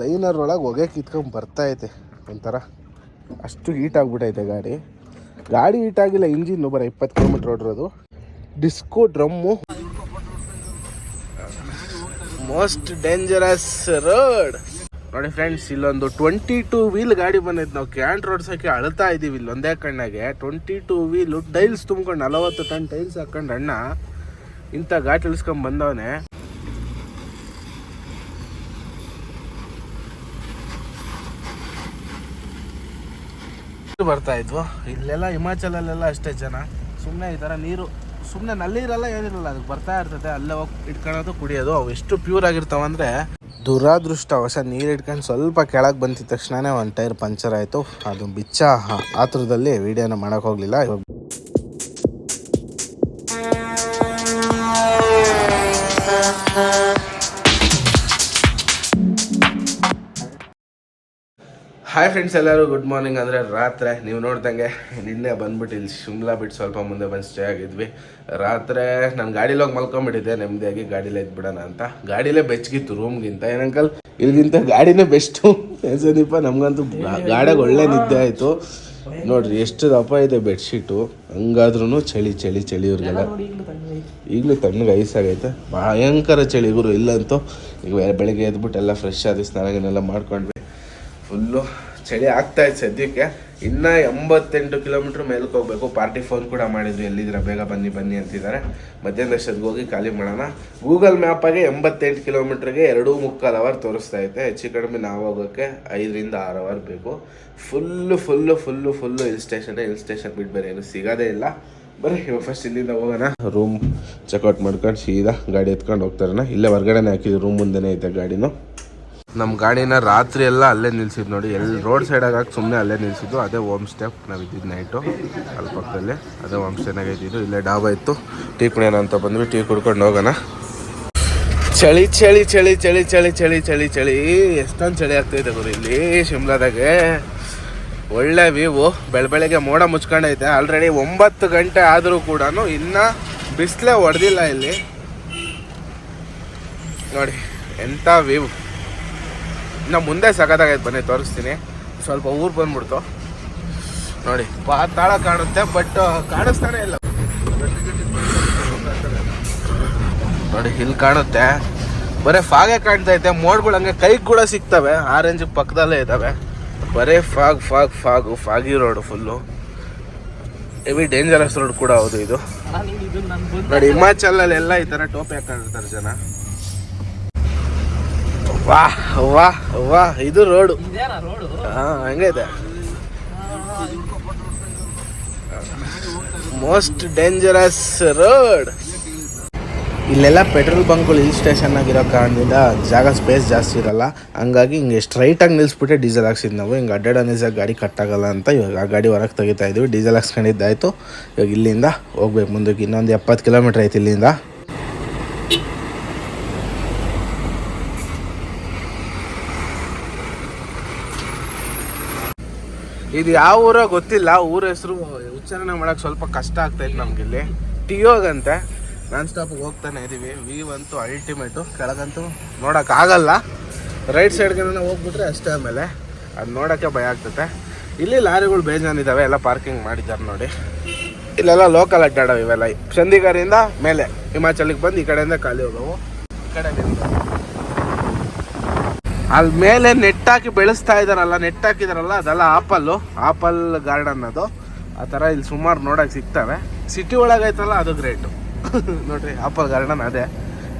Liner ಒಳಗೆ ಹೊಗೆ ಕಿತ್ಕೊಂಡು ಬರ್ತಾ ಐತೆ ಒಂಥರ ಅಷ್ಟು ಹೀಟ್ ಆಗಿಬಿಟ್ಟೈತೆ ಗಾಡಿ. ಗಾಡಿ ಹೀಟ್ ಆಗಿಲ್ಲ ಇಂಜಿನ್ ಬರ ಇಪ್ಪತ್ತು kilometre ಓಡಿರೋದು. Disco drum most dangerous road ನೋಡಿ ಫ್ರೆಂಡ್ಸ್ ಇಲ್ಲೊಂದು ಟ್ವೆಂಟಿ ಟೂ ವೀಲ್ ಗಾಡಿ ಬಂದೈತೆ. ನಾವು ಕ್ಯಾಂಟ್ ರೋಡ್ಸಕ್ಕೆ ಅಳ್ತಾ ಇದ್ದೀವಿ ಇಲ್ಲಿ ಒಂದೇ ಕಣ್ಣಾಗೆ. ಟ್ವೆಂಟಿ ಟೂ ವೀಲು ಟೈಲ್ಸ್ ತುಂಬ್ಕೊಂಡು ನಲವತ್ತು ಟನ್ ಟೈಲ್ಸ್ ಹಾಕೊಂಡು ಅಣ್ಣ ಇಂಥ ಗಾಡಿ ಇಳಿಸ್ಕೊಂಡು ಬಂದವನೆ. ಬರ್ತಾ ಇದ್ವು. ಇಲ್ಲೆಲ್ಲ ಹಿಮಾಚಲಲ್ಲೆಲ್ಲ ಅಷ್ಟೇ ಜನ. ಸುಮ್ಮನೆ ಈ ಥರ ನೀರು ಸುಮ್ಮನೆ ನಲ್ಲಿ ಇರಲ್ಲ ಏನಿರಲ್ಲ ಅದಕ್ಕೆ ಬರ್ತಾ ಇರ್ತದೆ. ಅಲ್ಲೇ ಹೋಗಿ ಇಟ್ಕೊಳ್ಳೋದು, ಕುಡಿಯೋದು, ಅವು ಎಷ್ಟು ಪ್ಯೂರ್ ಆಗಿರ್ತಾವೆ ಅಂದ್ರೆ ದುರಾದೃಷ್ಟ ಹೊಸ ನೀರು ಇಟ್ಕೊಂಡು ಸ್ವಲ್ಪ ಕೆಳಗೆ ಬಂದಿದ ತಕ್ಷಣನೇ ಒಂದು ಟೈರ್ ಪಂಚರ್ ಆಯಿತು. ಅದು ಬಿಚ್ಚ. ಆತುರದಲ್ಲಿ ವೀಡಿಯೋನ ಮಾಡೋಕೆ ಹೋಗಲಿಲ್ಲ. ಹಾಯ್ ಫ್ರೆಂಡ್ಸ್ ಎಲ್ಲರೂ ಗುಡ್ ಮಾರ್ನಿಂಗ್ ಅಂದರೆ ರಾತ್ರಿ. ನೀವು ನೋಡ್ದಂಗೆ ನಿನ್ನೆ ಬಂದ್ಬಿಟ್ಟು ಇಲ್ಲಿ ಶಿಮ್ಲಾ ಬಿಟ್ಟು ಸ್ವಲ್ಪ ಮುಂದೆ ಬಂದು ಸ್ಟೇ ಆಗಿದ್ವಿ. ರಾತ್ರಿ ನಾನು ಗಾಡೀಲಿ ಹೋಗಿ ಮಲ್ಕೊಂಬಿಟ್ಟಿದ್ದೆ ನೆಮ್ಮದಿಯಾಗಿ ಗಾಡೀಲೇ ಎದ್ಬಿಡೋಣ ಅಂತ. ಗಾಡೀಲೇ ಬೆಚ್ಚಗಿತ್ತು ರೂಮ್ಗಿಂತ ಏನಂಕಲ್ ಇಲ್ಲಿಗಿಂತ ಗಾಡಿನೇ ಬೆಸ್ಟು. ಸದೀಪ ನಮಗಂತೂ ಗಾಡಿಗೆ ಒಳ್ಳೆ ನಿದ್ದೆ ಆಯಿತು. ನೋಡ್ರಿ ಎಷ್ಟು ದಪ್ಪ ಇದೆ ಬೆಡ್ಶೀಟು. ಹಂಗಾದ್ರೂ ಚಳಿ ಚಳಿ ಚಳಿ ಇವ್ರಿಗೆಲ್ಲ. ಈಗಲೂ ತಣ್ಣಗೆ ಐಸಾಗೈತೆ ಭಯಂಕರ ಚಳಿ ಗುರು ಇಲ್ಲಂತೂ. ಈಗ ಬೆಳಗ್ಗೆ ಎದ್ಬಿಟ್ಟು ಎಲ್ಲ ಫ್ರೆಶ್ ಆಗಿ ಸ್ನಾನಗಳನ್ನೆಲ್ಲ ಮಾಡ್ಕೊಂಡ್ವಿ. ಫುಲ್ಲು ಚಳಿ ಆಗ್ತಾ ಇತ್ತು ಸದ್ಯಕ್ಕೆ. ಇನ್ನ ಎಂಬತ್ತೆಂಟು ಕಿಲೋಮೀಟ್ರ್ ಮೇಲಕ್ಕೆ ಹೋಗಬೇಕು. ಪಾರ್ಟಿ ಫೋನ್ ಕೂಡ ಮಾಡಿದ್ವಿ. ಎಲ್ಲಿದ್ದೀರಾ? ಬೇಗ ಬನ್ನಿ ಬನ್ನಿ ಅಂತಿದ್ದಾರೆ. ಮಧ್ಯಾಹ್ನದಷ್ಟೊತ್ತಿಗೆ ಹೋಗಿ ಖಾಲಿ ಮಾಡೋಣ? ಗೂಗಲ್ ಮ್ಯಾಪಾಗೆ ಎಂಬತ್ತೆಂಟು ಕಿಲೋಮೀಟ್ರಿಗೆ ಎರಡೂ ಮುಕ್ಕಾಲು ಅವರ್ ತೋರಿಸ್ತಾ ಐತೆ ಹೆಚ್ಚು ಕಡಿಮೆ ನಾವು ಹೋಗೋಕ್ಕೆ ಐದರಿಂದ ಆರು ಅವರ್ ಬೇಕು. Full full full full hill station hill station ಬಿಟ್ಟು ಬೇರೆ ಏನು ಸಿಗೋದೇ ಇಲ್ಲ. ಬರೀ ಇವಾಗ ಫಸ್ಟ್ ಇಲ್ಲಿಂದ ಹೋಗೋಣ. ರೂಮ್ ಚೆಕ್ಔಟ್ ಮಾಡ್ಕೊಂಡು ಸೀದಾ ಗಾಡಿ ಎತ್ಕೊಂಡು ಹೋಗ್ತಾರಣ ಇಲ್ಲೇ ಹೊರ್ಗಡೆನೇ ಹಾಕಿದ್ವಿ ರೂಮ್ ಮುಂದೆನೇ ಐತೆ ಗಾಡಿನೂ. ನಮ್ಮ ಗಾಡಿನ ರಾತ್ರಿ ಎಲ್ಲ ಅಲ್ಲೇ ನಿಲ್ಸಿದ್ದು ನೋಡಿ ಎಲ್ಲಿ ರೋಡ್ ಸೈಡ್ ಹಾಕಿ ಸುಮ್ಮನೆ ಅಲ್ಲೇ ನಿಲ್ಸಿದ್ದು. ಅದೇ ಹೋಮ್ ಸ್ಟೇ ನಾವು ಇದ್ದಿದ್ದು ನೈಟು ಅಲ್ಲಿ ಪಕ್ಕದಲ್ಲಿ ಅದೇ ಹೋಮ್ ಸ್ಟೇನಾಗ ಇದ್ದಿದ್ದು. ಇಲ್ಲೇ ಡಾಬಾ ಇತ್ತು. ಟೀ ಕುಡಿಯೋಣ ಅಂತ ಬಂದ್ವಿ. ಟೀ ಕುಡ್ಕೊಂಡು ಹೋಗೋಣ. ಚಳಿ ಚಳಿ ಚಳಿ ಚಳಿ ಚಳಿ ಚಳಿ ಚಳಿ ಚಳಿ. ಎಷ್ಟೊಂದು ಚಳಿ ಆಗ್ತೈತೆ ಗುರು ಇಲ್ಲಿ ಶಿಮ್ಲಾದಾಗೆ. ಒಳ್ಳೆ ವ್ಯೂ ಬೆಳ ಬೆಳಗ್ಗೆ ಮೋಡ ಮುಚ್ಕೊಂಡೈತೆ. ಆಲ್ರೆಡಿ ಒಂಬತ್ತು ಗಂಟೆ ಆದರೂ ಕೂಡ ಇನ್ನೂ ಬಿಸಿಲೇ ಹೊಡೆದಿಲ್ಲ ಇಲ್ಲಿ. ನೋಡಿ ಎಂಥ ವ್ಯೂ ಇನ್ನು ಮುಂದೆ ಸಖತ್ತಾಗೈತೆ ಬನ್ನಿ, ತೋರಿಸ್ತೀನಿ. ಸ್ವಲ್ಪ ಊರು ಬಂದ್ಬಿಡ್ತು. ನೋಡಿ, ಪಾತಾಳ ಕಾಣುತ್ತೆ ಬಟ್ ಕಾಣಿಸ್ತಾನೆ ಇಲ್ಲ. ನೋಡಿ ಇಲ್ಲಿ ಕಾಣುತ್ತೆ. ಬರೀ ಫಾಗೆ ಇದೆ, ಮೋಡ್ಗಳು ಹಂಗೆ ಕೈಗೆ ಕೂಡ ಸಿಗ್ತವೆ ಆರೆಂಜ್ ಪಕ್ಕದಲ್ಲೇ ಇದ್ದಾವೆ ಬರೀ fog fog fog foggy road full heavy dangerous road ಕೂಡ ಹೌದು ಇದು. ನೋಡಿ ಹಿಮಾಚಲಲ್ಲಿ ಎಲ್ಲ ಈ ಥರ ಟೋಪಿ ಹಾಕೊಂಡಿರ್ತಾರೆ ಜನ? ವಾಹ್ ವಾಹ್ ವಾಹ್ ಇದು ರೋಡು. ಹಾ ಹಂಗೈತೆ. Most dangerous road. ಇಲ್ಲೆಲ್ಲ ಪೆಟ್ರೋಲ್ ಬಂಕ್ಗಳು ಹಿಲ್ ಸ್ಟೇಷನ್ ಆಗಿರೋ ಕಾರಣದಿಂದ ಜಾಗ ಸ್ಪೇಸ್ ಜಾಸ್ತಿ ಇರಲ್ಲ. ಹಂಗಾಗಿ ಹಿಂಗೆ ಸ್ಟ್ರೈಟಾಗಿ ನಿಲ್ಲಿಸ್ಬಿಟ್ಟೆ ಡೀಸೆಲ್ ಹಾಕ್ಸಿದ್ದು ನಾವು. ಹಿಂಗೆ ಅಡ್ಡಾಡ ನಿಜ ಗಾಡಿ ಕಟ್ಟಾಗಲ್ಲ ಅಂತ ಇವಾಗ ಆ ಗಾಡಿ ಹೊರಗೆ ತೆಗಿತಾ ಇದ್ವಿ. ಡೀಸೆಲ್ ಹಾಕ್ಸ್ಕೊಂಡಿದ್ದಾಯ್ತು. ಇವಾಗ ಇಲ್ಲಿಂದ ಹೋಗ್ಬೇಕು. ಮುಂದಕ್ಕೆ ಇನ್ನೊಂದು ಎಪ್ಪತ್ತು ಕಿಲೋಮೀಟ್ರ್ ಐತಿ ಇಲ್ಲಿಂದ. ಇದು ಯಾವ ಊರ ಗೊತ್ತಿಲ್ಲ, ಊರ ಹೆಸರು ಉಚ್ಚಾರಣೆ ಮಾಡಕ್ ಸ್ವಲ್ಪ ಕಷ್ಟ ಆಗ್ತೈತೆ ನಮ್ಗೆ ಇಲ್ಲಿ. ಟಿಯೋಗಂತೆ ನಾನ್ ಸ್ಟಾಪ್ ಹೋಗ್ತಾನೆ ಇದೀವಿ. ವೀವ್ ಅಂತೂ ಅಲ್ಟಿಮೇಟು ಕೆಳಗಂತೂ ಆಗಲ್ಲ. ರೈಟ್ ಸೈಡ್ಗೆ ಹೋಗ್ಬಿಟ್ರೆ ಅಷ್ಟೇ ಆಮೇಲೆ. ಅದು ನೋಡೋಕ್ಕೆ ಭಯ ಆಗ್ತತೆ. ಇಲ್ಲಿ ಲಾರಿಗಳು ಬೇಜಾನಿದ್ದಾವೆ ಎಲ್ಲ ಪಾರ್ಕಿಂಗ್ ಮಾಡಿದ್ದಾರೆ ನೋಡಿ. ಇಲ್ಲೆಲ್ಲ ಲೋಕಲ್ ಅಡ್ಡಾಡವು ಇವೆಲ್ಲ. ಚಂಡೀಗಢದಿಂದ ಮೇಲೆ. ಹಿಮಾಚಲಕ್ಕೆ ಬಂದು ಈ ಕಡೆಯಿಂದ ಖಾಲಿ ಹೋಗವು. ಈ ಕಡೆ. ಅಲ್ಲಿ ಮೇಲೆ ನೆಟ್ ಹಾಕಿ ಬೆಳೆಸ್ತಾ ಇದಾರಲ್ಲ ನೆಟ್ ಹಾಕಿದಾರಲ್ಲ ಅದೆಲ್ಲ ಆಪಲ್ಲು. ಆಪಲ್ ಗಾರ್ಡನ್ ಅದು ಆ ಥರ ಇಲ್ಲಿ ಸುಮಾರು ನೋಡೋಕೆ ಸಿಗ್ತವೆ. ಸಿಟಿ ಒಳಗೈತಲ್ಲ ಅದು ಗ್ರೇಟು ನೋಡ್ರಿ, ಆಪಲ್ ಗಾರ್ಡನ್ ಅದೇ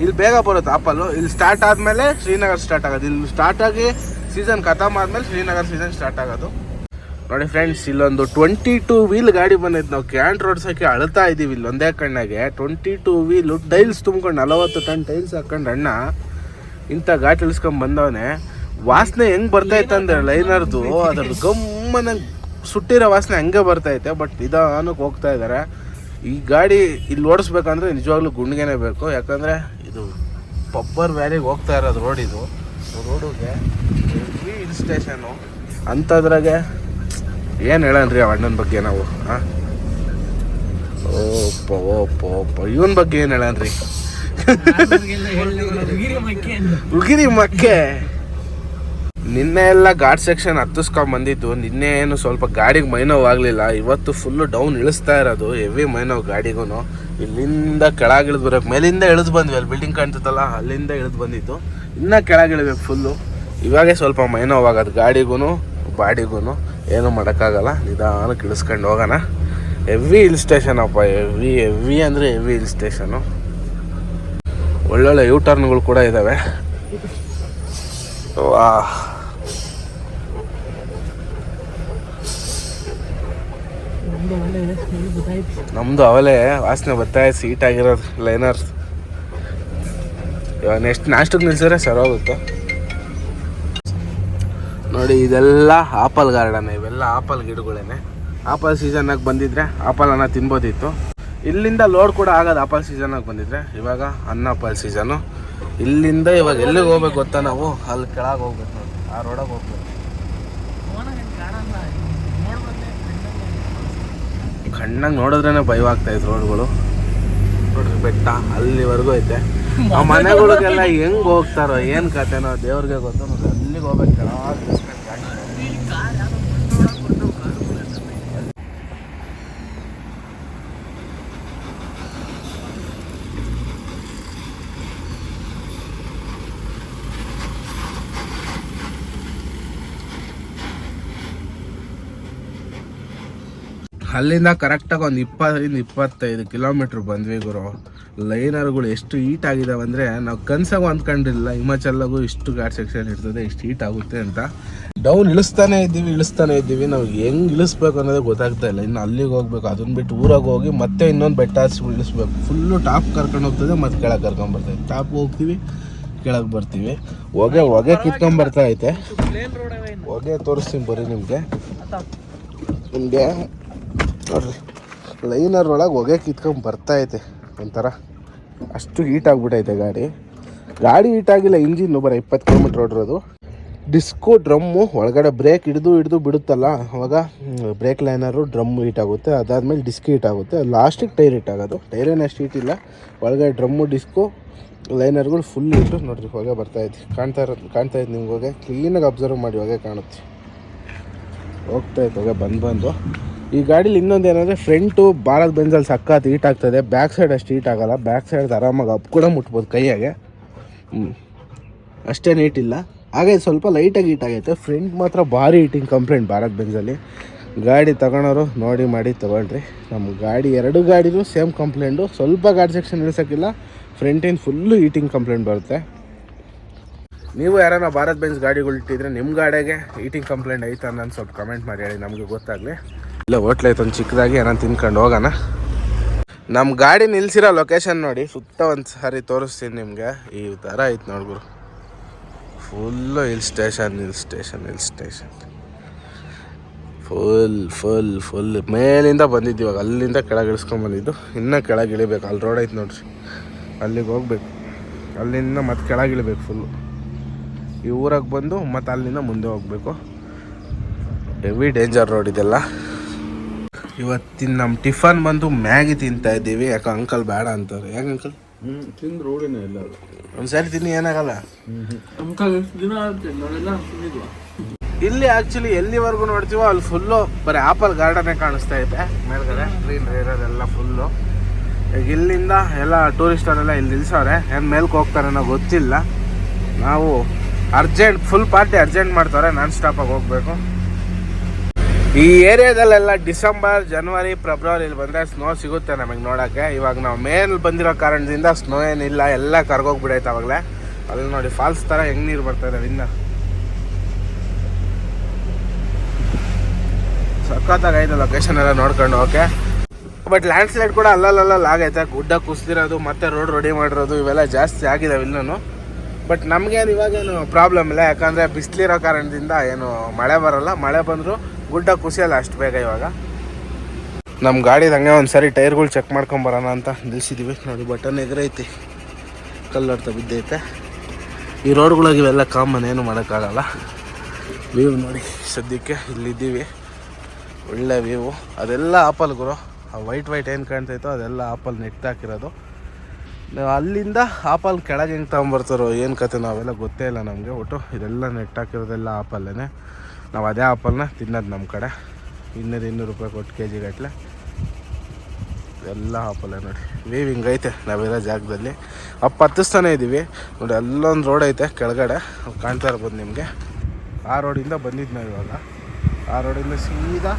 ಇಲ್ಲಿ ಬೇಗ ಬರುತ್ತೆ ಆಪಲ್ಲು. ಇಲ್ಲಿ ಸ್ಟಾರ್ಟ್ ಆದಮೇಲೆ ಶ್ರೀನಗರ್ ಸ್ಟಾರ್ಟ್ ಆಗೋದು. ಇಲ್ಲಿ ಸ್ಟಾರ್ಟ್ ಆಗಿ ಸೀಸನ್ ಖತಮ್ ಆದಮೇಲೆ ಶ್ರೀನಗರ್ ಸೀಸನ್ ಸ್ಟಾರ್ಟ್ ಆಗೋದು. ನೋಡಿ ಫ್ರೆಂಡ್ಸ್ ಇಲ್ಲೊಂದು ಟ್ವೆಂಟಿ ಟೂ ವೀಲ್ ಗಾಡಿ ಬಂದೈತೆ ನಾವು ಕ್ಯಾಂಟ್ ರೋಡ್ಸಕ್ಕೆ ಅಳ್ತಾ ಇದೀವಿ ಇಲ್ಲಿ ಒಂದೇ ಕಣ್ಣಾಗೆ. ಟ್ವೆಂಟಿ ಟೂ ವೀಲು ಟೈಲ್ಸ್ ತುಂಬ್ಕೊಂಡು ನಲವತ್ತು ಟನ್ ಟೈಲ್ಸ್ ಹಾಕೊಂಡು ಅಣ್ಣ. ಇಂಥ ಘಾಟ್ ಇಳಿಸ್ಕೊಂಡ್ ಬಂದವನೆ, ವಾಸನೆ ಹೆಂಗ್ ಬರ್ತೈತೆ ಅಂದ್ರೆ ಲೈನರ್ದು, ಅದ್ರದ್ದು ಗಮ್ಮನ ಸುಟ್ಟಿರೋ ವಾಸನೆ ಹಂಗೆ ಬರ್ತೈತೆ ಬಟ್ ನಿಧಾನಕ್ಕೆ ಹೋಗ್ತಾ ಇದ್ದಾರೆ ಈ ಗಾಡಿ ಇಲ್ಲಿ ಓಡಿಸ್ಬೇಕಂದ್ರೆ ನಿಜವಾಗ್ಲೂ ಗುಂಡಿಗೆನೇ ಬೇಕು, ಯಾಕಂದ್ರೆ ಇದು ಪಬ್ಬರ್ ವ್ಯಾಲಿಗೆ ಹೋಗ್ತಾ ಇರೋದು ರೋಡ್ ಇದು. ರೋಡಿಗೆ ಹಿಲ್ ಸ್ಟೇಷನು ಅಂಥದ್ರಾಗೆ ಏನು ಹೇಳನ್ರಿ ಆ ಅಣ್ಣನ ಬಗ್ಗೆ ನಾವು ಹಾಂ ಓಪ್ಪ ಓಪ್ಪ ಓಪ್ಪ ಇವನ್ ಬಗ್ಗೆ ಏನು ಹೇಳನ್ರಿ ಉಗಿರಿ ಮಕ್ಕೆ. ನಿನ್ನೆ ಎಲ್ಲ ಘಾಟ್ ಸೆಕ್ಷನ್ ಹತ್ತಿಸ್ಕೊಂಡ್ ಬಂದಿದ್ದು. ನಿನ್ನೆ ಏನು ಸ್ವಲ್ಪ ಗಾಡಿಗೆ ಮೈನೋವ್ ಆಗಲಿಲ್ಲ. ಇವತ್ತು ಫುಲ್ಲು ಡೌನ್ ಇಳಿಸ್ತಾ ಇರೋದು. ಹೆವಿ ಮೈನೋವ್ ಗಾಡಿಗೂ ಇಲ್ಲಿಂದ ಕೆಳಗೆ ಇಳಿದು ಬರಬೇಕು. ಮೇಲಿಂದ ಇಳಿದು ಬಂದ್ವಿ. ಅಲ್ಲಿ ಬಿಲ್ಡಿಂಗ್ ಕಾಣ್ತಿತ್ತಲ್ಲ, ಅಲ್ಲಿಂದ ಇಳಿದು ಬಂದಿತ್ತು ಇನ್ನೂ ಕೆಳಗೆ ಇಳಿಬೇಕು ಫುಲ್ಲು ಇವಾಗೇ ಸ್ವಲ್ಪ ಮೈನೋವಾಗೋದು ಗಾಡಿಗೂ ಬಾಡಿಗೂ ಏನೂ ಮಾಡೋಕ್ಕಾಗಲ್ಲ. ನಿಧಾನಕ್ಕೆ ಇಳಿಸ್ಕೊಂಡು ಹೋಗೋಣ. ಹೆವಿ ಹಿಲ್ ಸ್ಟೇಷನ್ ಅಪ್ಪ. ಹೆವಿ ಹೆವಿ ಅಂದರೆ ಹೆವಿ ಹಿಲ್ ಸ್ಟೇಷನು ಒಳ್ಳೊಳ್ಳೆ ಯೂ ಟರ್ನ್ಗಳು ಕೂಡ ಇದ್ದಾವೆ ನಮ್ದು ಅವಲೇ, ವಾಸನೆ ಬರ್ತಾ ಸೀಟ್ ಆಗಿರೋದು ಲೈನರ್ಸ್ ಇವಾಗ ನೆಕ್ಸ್ಟ್ ನಾಷ್ಟಕ್ಕೆ ನಿಲ್ಸಿದ್ರೆ ಸರ್ ಹೋಗುತ್ತೆ. ನೋಡಿ, ಇದೆಲ್ಲ ಆಪಲ್ ಗಾರ್ಡನ್ ಇವೆಲ್ಲ ಆಪಲ್ ಗಿಡಗಳೇನೆ. ಆಪಲ್ ಸೀಸನ್ನಾಗಿ ಬಂದಿದ್ರೆ ಆಪಲ್ ಅನ್ನ ತಿನ್ಬೋದಿತ್ತು. ಇಲ್ಲಿಂದ ಲೋಡ್ ಕೂಡ ಆಗೋದು ಆಪಲ್ ಸೀಸನಾಗಿ ಬಂದಿದ್ರೆ. ಇವಾಗ ಅನ್ನ ಆಪಲ್ ಸೀಸನು ಇಲ್ಲಿಂದ ಇವಾಗ ಎಲ್ಲಿಗೆ ಹೋಗ್ಬೇಕು ಗೊತ್ತಾ ನಾವು? ಅಲ್ಲಿ ಕೆಳಗೆ ಹೋಗ್ಬೇಕು ನೋಡಿ ಆ ರೋಡಾಗ ಹೋಗ್ಬೇಕು. ಕಣ್ಣಾಗ ನೋಡಿದ್ರೇನೆ ಭಯವಾಗ್ತಾ ಇತ್ತು ರೋಡ್ಗಳು ನೋಡ್ರಿ ಬೆಟ್ಟ ಅಲ್ಲಿವರೆಗೂ ಐತೆ. ಆ ಮನೆಗಳಿಗೆಲ್ಲ ಹೆಂಗ್ ಹೋಗ್ತಾರೋ, ಏನು ಕತೆನೋ ದೇವ್ರಿಗೆ ಗೊತ್ತು ಅಲ್ಲಿಗೆ ಹೋಗ್ಬೇಕು ಕೆಳಗೆ ಇಳಿಸ್ಕೊಂಡು ಗಾಡಿ. ಅಲ್ಲಿಂದ ಕರೆಕ್ಟಾಗಿ ಒಂದು ಇಪ್ಪತ್ತರಿಂದ ಇಪ್ಪತ್ತೈದು ಕಿಲೋಮೀಟ್ರ್ ಬಂದ್ವಿ ಗುರು. ಲೈನರ್ಗಳು ಎಷ್ಟು ಹೀಟ್ ಆಗಿದಾವೆ ಅಂದರೆ ನಾವು ಕನ್ಸಾಗೂ ಅಂದ್ಕೊಂಡಿರಲಿಲ್ಲ ಹಿಮಾಚಲ್ಲಾಗೂ ಇಷ್ಟು ಘಾಟ್ ಸೆಕ್ಷನ್ ಇರ್ತದೆ, ಇಷ್ಟು ಹೀಟ್ ಆಗುತ್ತೆ ಅಂತ. ಡೌನ್ ಇಳಿಸ್ತಾನೆ ಇದ್ದೀವಿ ಇಳಿಸ್ತಾನೆ ಇದ್ದೀವಿ. ನಾವು ಹೆಂಗೆ ಇಳಿಸ್ಬೇಕು ಅನ್ನೋದೇ ಗೊತ್ತಾಗ್ತಾ ಇಲ್ಲ. ಇನ್ನು ಅಲ್ಲಿಗೆ ಹೋಗ್ಬೇಕು ಅದನ್ನ ಬಿಟ್ಟು ಊರಾಗ ಹೋಗಿ ಮತ್ತೆ ಇನ್ನೊಂದು ಬೆಟ್ಟ ಹಚ್ಚಿ ಇಳಿಸ್ಬೇಕು. ಫುಲ್ಲು ಟಾಪ್ ಕರ್ಕೊಂಡು ಹೋಗ್ತದೆ, ಮತ್ತೆ ಕೆಳಗೆ ಕರ್ಕೊಂಡು ಬರ್ತದೆ ಟಾಪ್ ಹೋಗ್ತೀವಿ, ಕೆಳಗೆ ಬರ್ತೀವಿ. ಹೊಗೆ ಹೊಗೆ ಕಿತ್ಕೊಂಡ್ ಬರ್ತಾ ಐತೆ. ಹೊಗೆ ತೋರಿಸ್ತೀನಿ ಬರ್ರಿ ನಿಮಗೆ. ನಿಮಗೆ ನೋಡ್ರಿ ಲೈನರ್ ಒಳಗೆ ಹೊಗೆ ಕಿತ್ಕೊಂಡು ಐತೆ. ಒಂಥರ ಅಷ್ಟು ಹೀಟ್ ಆಗಿಬಿಟ್ಟೈತೆ ಗಾಡಿ. ಗಾಡಿ ಹೀಟ್ ಆಗಿಲ್ಲ ಇಂಜಿನ್ನು ಬರ ಇಪ್ಪತ್ತು ಕಿಲೋಮೀಟ್ರ್ ಓಡಿರೋದು. ಡಿಸ್ಕೋ ಡ್ರಮ್ಮು ಒಳಗಡೆ ಬ್ರೇಕ್ ಹಿಡಿದು ಹಿಡಿದು ಬಿಡುತ್ತಲ್ಲ, ಅವಾಗ ಬ್ರೇಕ್ ಲೈನರು ಡ್ರಮ್ ಹೀಟ್ ಆಗುತ್ತೆ. ಅದಾದಮೇಲೆ ಡಿಸ್ಕ್ ಹೀಟ್ ಆಗುತ್ತೆ. ಲಾಸ್ಟಿಗೆ ಟೈರ್ ಹೀಟ್ ಆಗೋದು. ಟೈರೇನು ಅಷ್ಟು ಹೀಟ್ ಇಲ್ಲ. ಒಳಗಡೆ ಡ್ರಮ್ಮು ಡಿಸ್ಕು ಲೈನರ್ಗಳು ಫುಲ್ ಇಟ್ಟು ನೋಡ್ರಿ, ಹೊಗೆ ಬರ್ತಾ ಐತಿ. ಕಾಣ್ತಾ ಇರೋದು, ಕಾಣ್ತಾ ಇತ್ತು ನಿಮ್ಗೆ ಹೋಗಿ? ಕ್ಲೀನಾಗಿ ಅಬ್ಸರ್ವ್ ಮಾಡಿ ಹೊಗೆ ಕಾಣುತ್ತೆ. ಹೋಗ್ತಾ ಇತ್ತು ಹೊಗೆ, ಬಂದು ಬಂದು. ಈ ಗಾಡೀಲಿ ಇನ್ನೊಂದು ಏನಂದರೆ ಫ್ರಂಟು ಭಾರತ್ ಬೆಂಜಲ್ಲಿ ಸಕ್ಕತ್ ಹೀಟ್ ಆಗ್ತದೆ. ಬ್ಯಾಕ್ ಸೈಡ್ ಅಷ್ಟು ಹೀಟ್ ಆಗಲ್ಲ. ಬ್ಯಾಕ್ ಸೈಡ್ ಆರಾಮಾಗಿ ಅಪ್ ಕೂಡ ಮುಟ್ಬೋದು ಕೈಯಾಗೆ. ಹ್ಞೂ ಅಷ್ಟೇನು ಇಲ್ಲ. ಹಾಗೆ ಸ್ವಲ್ಪ ಲೈಟಾಗಿ ಹೀಟ್ ಆಗೈತೆ. ಫ್ರಂಟ್ ಮಾತ್ರ ಭಾರಿ ಹೀಟಿಂಗ್ ಕಂಪ್ಲೇಂಟ್ ಭಾರತ್ ಬೆಂಜಲ್ಲಿ. ಗಾಡಿ ತಗೊಳೋರು ನೋಡಿ ಮಾಡಿ ತೊಗೊಳ್ರಿ. ನಮ್ಮ ಗಾಡಿ ಎರಡು ಗಾಡಿಗೂ ಸೇಮ್ ಕಂಪ್ಲೇಂಟು ಸ್ವಲ್ಪ ಗಾಡಿ ಸೆಕ್ಷನ್ ಇಳಿಸೋಕ್ಕಿಲ್ಲ. ಫ್ರಂಟಿನ ಫುಲ್ಲು ಹೀಟಿಂಗ್ ಕಂಪ್ಲೇಂಟ್ ಬರುತ್ತೆ. ನೀವು ಯಾರನ್ನ ಭಾರತ್ ಬೆಂಜ್ ಗಾಡಿಗಳು ಇಟ್ಟಿದ್ರೆ ನಿಮ್ಮ ಗಾಡಿಗೆ ಹೀಟಿಂಗ್ ಕಂಪ್ಲೇಂಟ್ ಐತಾ ನಾನು ಸ್ವಲ್ಪ ಕಮೆಂಟ್ ಮಾಡಿ ಹೇಳಿ. ನಮಗೆ ಗೊತ್ತಾಗಲಿ. ಇಲ್ಲ, ಹೋಟ್ಲ್ ಒಂದು ಚಿಕ್ಕದಾಗಿ ಏನೋ ತಿನ್ಕೊಂಡು ಹೋಗೋಣ. ನಮ್ಮ ಗಾಡಿ ನಿಲ್ಸಿರೋ ಲೊಕೇಶನ್ ನೋಡಿ, ಸುತ್ತ ಒಂದು ಸಾರಿ ತೋರಿಸ್ತೀನಿ ನಿಮಗೆ. ಈ ಥರ ಐತೆ ನೋಡ್ಗುರು full hill station hill station hill station full full full ಮೇಲಿಂದ ಬಂದಿದ್ದು ಇವಾಗ, ಅಲ್ಲಿಂದ ಕೆಳಗೆ ಇಳಿಸ್ಕೊಂಬಂದಿದ್ದು ಇನ್ನೂ ಕೆಳಗೆ ಇಳಿಬೇಕು, ಅಲ್ಲಿ ರೋಡ್ ಐತೆ ನೋಡ್ರಿ. ಅಲ್ಲಿಗೆ ಹೋಗ್ಬೇಕು. ಅಲ್ಲಿಂದ ಮತ್ತೆ ಕೆಳಗೆ ಇಳಿಬೇಕು ಫುಲ್ಲು ಈ ಊರಾಗೆ ಬಂದು ಮತ್ತೆ ಅಲ್ಲಿಂದ ಮುಂದೆ ಹೋಗ್ಬೇಕು. ಹೆವಿ ಡೇಂಜರ್ ರೋಡ್ ಇದೆಲ್ಲ. ಇವತ್ತಿನ ನಮ್ಮ ಟಿಫನ್ ಬಂದು ಮ್ಯಾಗಿ ತಿಂತಾ ಇದ್ದೀವಿ ಯಾಕೆ ಅಂಕಲ್ ಬೇಡ ಅಂತಾರೆ. ಯಾಕೆ ಅಂಕಲ್ ಹ್ಞೂ ತಿಂದು ರೋಡಿನೇ ಇಲ್ಲ ಒಂದ್ಸರಿ ತಿನ್ನಿ ಏನಾಗಲ್ಲ. ಅಂಕಲ್ ಎಷ್ಟು ದಿನ ಆಗುತ್ತೆ ನಾವೆಲ್ಲ ತಿಂದಿದ್ವಾ? ಇಲ್ಲಿ ಆಕ್ಚುಲಿ ಎಲ್ಲಿವರೆಗೂ ನೋಡ್ತೀವೋ ಅಲ್ಲಿ ಫುಲ್ಲು ಬರೀ ಆಪಲ್ ಗಾರ್ಡನೇ ಕಾಣಿಸ್ತಾ ಇದೆ. ಮೇಲ್ಗಡೆ ಗ್ರೀನ್ ಇರೋದೆಲ್ಲ ಫುಲ್ಲು ಈಗ ಇಲ್ಲಿಂದ ಎಲ್ಲ ಟೂರಿಸ್ಟರೆಲ್ಲ ಇಲ್ಲಿ ನಿಲ್ಸವ್ರೆ. ಏನು ಮೇಲ್ಗೆ ಹೋಗ್ತಾರೆ ಅನ್ನೋ ಗೊತ್ತಿಲ್ಲ. ನಾವು ಅರ್ಜೆಂಟ್ ಫುಲ್ ಪಾರ್ಟಿ ಅರ್ಜೆಂಟ್ ಮಾಡ್ತಾರೆ. ನಾನ್ ಸ್ಟಾಪಾಗಿ ಹೋಗ್ಬೇಕು. ಈ ಏರಿಯಾದಲ್ಲೆಲ್ಲ ಡಿಸೆಂಬರ್, ಜನವರಿ ಫೆಬ್ರವರಿಲಿ ಬಂದರೆ ಸ್ನೋ ಸಿಗುತ್ತೆ ನಮಗೆ ನೋಡೋಕ್ಕೆ. ಇವಾಗ ನಾವು ಮೇಲ್ ಬಂದಿರೋ ಕಾರಣದಿಂದ ಸ್ನೋ ಏನಿಲ್ಲ, ಎಲ್ಲ ಕರ್ಗೋಗ್ಬಿಡೈತೆ ಅವಾಗಲೇ. ಅಲ್ಲಿ ನೋಡಿ ಫಾಲ್ಸ್ ಥರ ಹೆಂಗೆ ನೀರು ಬರ್ತಾ ಇದಾವೆ ಇನ್ನು. ಸಖತ್ತಾಗೈತೆ ಲೊಕೇಶನ್ ಎಲ್ಲ ನೋಡ್ಕೊಂಡು ಓಕೆ ಬಟ್ ಲ್ಯಾಂಡ್ ಸ್ಲೈಡ್ ಕೂಡ ಅಲ್ಲಲ್ಲ ಆಗೈತೆ. ಗುಡ್ಡ ಕುಸ್ತಿರೋದು ಮತ್ತೆ ರೋಡ್ ರೆಡಿ ಮಾಡಿರೋದು, ಇವೆಲ್ಲ ಜಾಸ್ತಿ ಆಗಿದಾವೆ ಇನ್ನೂ ಬಟ್ ನಮಗೇನು ಇವಾಗೇನು ಪ್ರಾಬ್ಲಮ್ ಇಲ್ಲ. ಯಾಕಂದರೆ ಬಿಸಿಲಿರೋ ಕಾರಣದಿಂದ ಏನು ಮಳೆ ಬರಲ್ಲ. ಮಳೆ ಬಂದರೂ ಗುಡ್ಡ ಕುಸಿಯಲ್ಲ ಅಷ್ಟು ಬೇಗ ಇವಾಗ. ನಮ್ಮ ಗಾಡಿದ ಹಂಗೆ ಒಂದು ಸಾರಿ ಟೈರ್ಗಳು ಚೆಕ್ ಮಾಡ್ಕೊಂಬರೋಣ ಅಂತ ನಿಲ್ಸಿದ್ದೀವಿ ನೋಡಿ, ಬಟನ್ ಎಗರೈತಿ. ಕಲ್ಲರ್ತ ಬಿದ್ದೈತೆ ಈ ರೋಡ್ಗಳಾಗ ಇವೆಲ್ಲ ಕಾಮನ್, ಏನು ಮಾಡೋಕ್ಕಾಗಲ್ಲ. ವ್ಯೂ ನೋಡಿ, ಸದ್ಯಕ್ಕೆ ಇಲ್ಲಿದ್ದೀವಿ. ಒಳ್ಳೆ ವ್ಯೂ. ಅದೆಲ್ಲ ಆಪಲ್ ಗುರು. ಆ ವೈಟ್ ವೈಟ್ ಏನು ಕಾಣ್ತೈತೋ ಅದೆಲ್ಲ ಆಪಲ್ ನೆಟ್ ಹಾಕಿರೋದು. ನಾವು ಅಲ್ಲಿಂದ ಆಪಲ್ ಕೆಳಗೆ ಹೆಂಗೆ ತಗೊಂಬರ್ತಾರೋ ಏನು ಕತೆ ನಾವೆಲ್ಲ ಗೊತ್ತೇ ಇಲ್ಲ ನಮಗೆ. ಒಟ್ಟು ಇದೆಲ್ಲ ನೆಟ್ಟಾಕಿರೋದೆಲ್ಲ ಆಪಲ್ಲೇ ನಾವು ಅದೇ ಆ್ಯಪಲ್ನ ತಿನ್ನೋದು ನಮ್ಮ ಕಡೆ. ಇನ್ನೂರು ಇನ್ನೂರು ರೂಪಾಯಿ ಕೊಟ್ಟು ಕೆ ಜಿ ಗಟ್ಟಲೆ ಎಲ್ಲ ಆಪಲ್ಲೇ ನೋಡಿ ವೀವಿಂಗ್ ಐತೆ ನಾವಿರೋ ಜಾಗದಲ್ಲಿ. ಅಪ್ಪ ಹತ್ತಿಸ್ತಾನೆ ಇದ್ದೀವಿ ನೋಡಿ, ಅಲ್ಲೊಂದು ರೋಡ್ ಐತೆ, ಕೆಳಗಡೆ. ಕಾಣ್ತಾ ಇರ್ಬೋದು ನಿಮಗೆ. ಆ ರೋಡಿಂದ ಬಂದಿದ್ದು ನಾವು ಇವಾಗ. ಆ ರೋಡಿಂದ ಸೀದಾ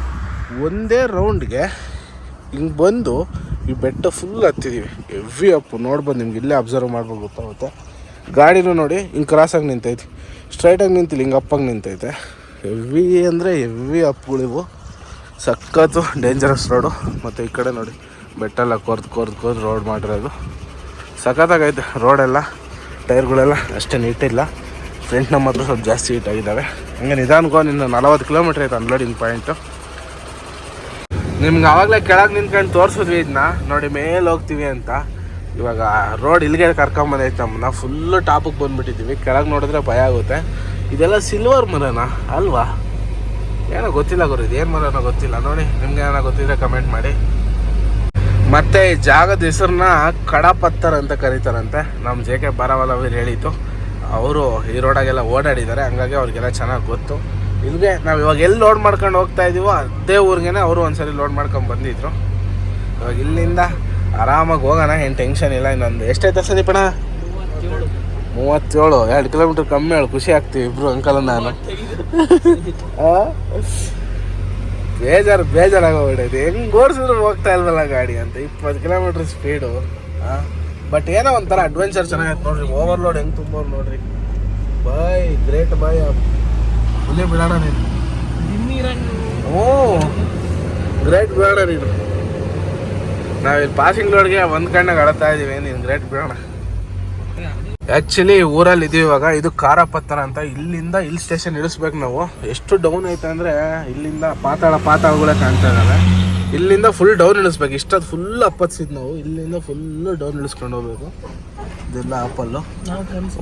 ಒಂದೇ ರೌಂಡ್ಗೆ ಹಿಂಗೆ ಬಂದು ಈ ಬೆಟ್ಟ ಫುಲ್ ಹತ್ತಿದ್ದೀವಿ ಎವ್ರಿ ಅಪ್ಪು ನೋಡ್ಬೋದು ನಿಮ್ಗೆ ಇಲ್ಲೇ ಅಬ್ಸರ್ವ್ ಮಾಡ್ಬೋದು ಗೊತ್ತಾಗುತ್ತೆ. ಗಾಡಿನೂ ನೋಡಿ, ಹಿಂಗೆ ಕ್ರಾಸಾಗಿ ನಿಂತೈತಿ. ಸ್ಟ್ರೈಟಾಗಿ ನಿಂತಿಲ್ಲ, ಹಿಂಗೆ ಅಪ್ಪಂಗೆ ನಿಂತೈತೆ. ಹೆವಿ ಅಂದರೆ ಹೆವಿ ಅಪ್ಗಳಿವು ಸಖತ್ತು ಡೇಂಜರಸ್ ರೋಡು ಮತ್ತು ಈ ಕಡೆ ನೋಡಿ, ಬೆಟ್ಟೆಲ್ಲ ಕೊರ್ದು ಕೊರ್ದು ಕೊರ್ದು ರೋಡ್ ಮಾಡಿರೋದು ಸಖತ್ತಾಗೈತೆ ರೋಡೆಲ್ಲ ಟೈರ್ಗಳೆಲ್ಲ ಅಷ್ಟೇ ನೀಟಿಲ್ಲ. ಫ್ರಂಟ್ ನಮ್ಮ ಹತ್ರ ಸ್ವಲ್ಪ ಜಾಸ್ತಿ ಹೀಟ್ ಆಗಿದ್ದಾವೆ ಹಂಗೆ ನಿಧಾನಕ್ಕೋ ನಿನ್ನ ನಲವತ್ತು ಕಿಲೋಮೀಟ್ರ್ ಆಯ್ತು ಅನ್ಲೋಡಿಂಗ್ ಪಾಯಿಂಟು ನಿಮ್ಗೆ ಆವಾಗಲೇ ಕೆಳಗೆ ನಿಂತ್ಕೊಂಡು ತೋರಿಸಿದ್ವಿ ಇದನ್ನ ನೋಡಿ ಮೇಲೆ ಹೋಗ್ತೀವಿ ಅಂತ. ಇವಾಗ ರೋಡ್ ಇಲ್ಲಿಗೆ ಕರ್ಕೊಂಬಂದೈತೆ ನಮ್ಮನ್ನ. ಫುಲ್ಲು ಟಾಪಿಗೆ ಬಂದುಬಿಟ್ಟಿದ್ದೀವಿ. ಕೆಳಗೆ ನೋಡಿದ್ರೆ ಭಯ ಆಗುತ್ತೆ. ಇದೆಲ್ಲ ಸಿಲ್ವರ್ ಮರನಾ? ಅಲ್ವಾ? ಏನೋ ಗೊತ್ತಿಲ್ಲ ಗುರು ಇದು ಏನು ಮರನೋ ಗೊತ್ತಿಲ್ಲ. ನೋಡಿ, ನಿಮ್ಗೆ ಏನೋ ಗೊತ್ತಿದ್ರೆ ಕಮೆಂಟ್ ಮಾಡಿ. ಮತ್ತೆ ಈ ಜಾಗದ ಹೆಸರನ್ನ ಕಡಪತ್ತರ್ ಅಂತ ಕರೀತಾರಂತೆ. ನಮ್ಮ ಜೆ ಕೆ ಬಾರಾವಲವೀರ್ ಹೇಳಿತ್ತು ಅವರು ಈ ರೋಡಾಗೆಲ್ಲ ಓಡಾಡಿದ್ದಾರೆ. ಹಂಗಾಗಿ ಅವ್ರಿಗೆಲ್ಲ ಚೆನ್ನಾಗಿ ಗೊತ್ತು. ಇಲ್ಲಿಗೆ ನಾವು ಇವಾಗ ಎಲ್ಲಿ ಲೋಡ್ ಮಾಡ್ಕೊಂಡು ಹೋಗ್ತಾ ಇದೀವೋ ಅದೇ ಊರಿಗೆ ಅವರು ಒಂದ್ಸರಿ ಲೋಡ್ ಮಾಡ್ಕೊಂಡು ಬಂದಿದ್ರು. ಇವಾಗ ಇಲ್ಲಿಂದ ಆರಾಮಾಗಿ ಹೋಗೋಣ, ಏನು ಟೆನ್ಷನ್ ಇಲ್ಲ. ಇನ್ನೊಂದು ಎಷ್ಟೈತೆ ಸಂದೀಪಣ ಮೂವತ್ತೇಳು, ಎರಡು ಕಿಲೋಮೀಟರ್ ಕಮ್ಮಿ ಹೇಳು ಖುಷಿ ಆಗ್ತೀವಿ ಇಬ್ರು ಅಂಕಲ್ ನಾನು? ಬೇಜಾರು ಇದು ಹೆಂಗೆ ಓಡಿಸಿದ್ರು ಹೋಗ್ತಾ ಇಲ್ವಲ್ಲ ಗಾಡಿ ಅಂತ, ಇಪ್ಪತ್ತು ಕಿಲೋಮೀಟ್ರ್ ಸ್ಪೀಡು ಬಟ್ ಏನೋ ಒಂಥರ ಅಡ್ವೆಂಚರ್ ಚೆನ್ನಾಗೈತೆ ನೋಡ್ರಿ ಓವರ್ಲೋಡ್ ಹೆಂಗೆ ತುಂಬೋರು ನೋಡ್ರಿ. ಬಾಯ್ ಗ್ರೇಟ್ ಬಾಯ್ ಹುಲಿ ಬಿಡೋಣ ನೀನು. ಓ ಗ್ರೇಟ್ ಬಿಡೋಣ ನೀನು. ನಾವಿಲ್ಲಿ ಪಾಸಿಂಗ್ ಲೋಡ್ಗೆ ಒಂದು ಕಣ್ಣಾಗ ಆಡ್ತಾ ಇದೀವಿ, ನೀನು ಗ್ರೇಟ್ ಬಿಡೋಣ ಆ್ಯಕ್ಚುಲಿ ಊರಲ್ಲಿ ಇದೀವಿ ಇವಾಗ. ಇದು ಕಾರಪತ್ತರ ಅಂತ ಇಲ್ಲಿಂದ ಹಿಲ್ ಸ್ಟೇಷನ್ ಇಳಿಸ್ಬೇಕು ನಾವು. ಎಷ್ಟು ಡೌನ್ ಐತೆ ಅಂದರೆ ಇಲ್ಲಿಂದ ಪಾತಾಳ ಪಾತಾಳಗಳೇ ಕಾಣ್ತಾ ಇದ್ದಾವೆ ಇಲ್ಲಿಂದ ಫುಲ್ ಡೌನ್ ಇಳಿಸ್ಬೇಕು. ಇಷ್ಟೊತ್ತು ಫುಲ್ ಅಪ್ಪತ್ಸಿದ್ ನಾವು. ಇಲ್ಲಿಂದ ಫುಲ್ ಡೌನ್ ಇಳಿಸ್ಕೊಂಡು ಹೋಗ್ಬೇಕು. ಇದೆಲ್ಲ ಆಪಲ್ಲು